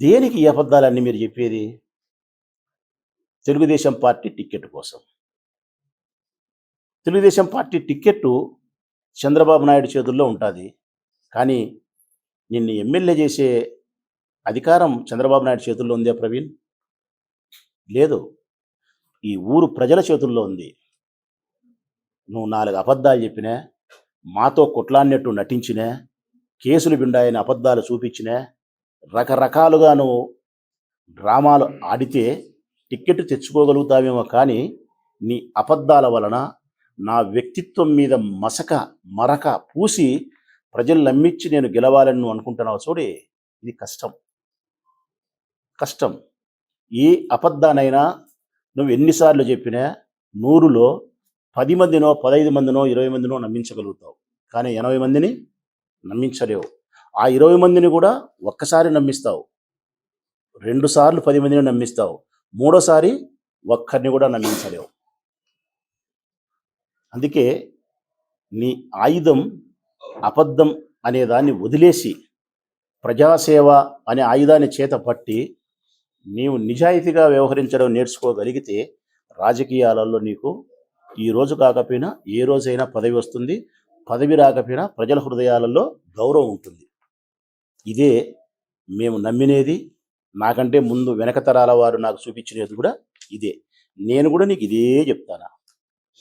దేనికి ఈ అబద్ధాలన్నీ మీరు చెప్పేది? తెలుగుదేశం పార్టీ టిక్కెట్ కోసం. తెలుగుదేశం పార్టీ టిక్కెట్ చంద్రబాబు నాయుడు చేతుల్లో ఉంటుంది. కానీ నిన్ను ఎమ్మెల్యే చేసే అధికారం చంద్రబాబు నాయుడు చేతుల్లో ఉందే ప్రవీణ్? లేదు. ఈ ఊరు ప్రజల చేతుల్లో ఉంది. నువ్వు నాలుగు అబద్ధాలు చెప్పినా మాతో కొట్లాడినట్టు నటించినా కేసులు బిండాయని అబద్ధాలు చూపించినా రకరకాలుగా నువ్వు డ్రామాలు ఆడితే టిక్కెట్ తెచ్చుకోగలుగుతావేమో కానీ నీ అబద్ధాల వలన నా వ్యక్తిత్వం మీద మసక మరక పూసి ప్రజలు నమ్మించి నేను గెలవాలని నువ్వు అనుకుంటున్నావు చూడి? ఇది కష్టం. కష్టం. ఏ అబద్ధానైనా నువ్వు ఎన్నిసార్లు చెప్పినా నూరులో పది మందినో పదహైదు మందినో ఇరవై మందినో నమ్మించగలుగుతావు. కానీ ఎనభై మందిని నమ్మించలేవు. ఆ ఇరవై మందిని కూడా ఒక్కసారి నమ్మిస్తావు. రెండు సార్లు పది మందిని నమ్మిస్తావు. మూడోసారి ఒక్కరిని కూడా నమ్మించలేవు. అందుకే నీ ఆయుధం అబద్ధం అనే దాన్ని వదిలేసి ప్రజాసేవ అనే ఆయుధాన్ని చేత పట్టి నీవు నిజాయితీగా వ్యవహరించడం నేర్చుకోగలిగితే రాజకీయాలలో నీకు ఈ రోజు కాకపోయినా ఏ రోజైనా పదవి వస్తుంది. పదవి రాకపోయినా ప్రజల హృదయాలలో గౌరవం ఉంటుంది. ఇదే మేము నమ్మినేది. నాకంటే ముందు వెనక తరాల వారు నాకు చూపించినది కూడా ఇదే. నేను కూడా నీకు ఇదే చెప్తాను?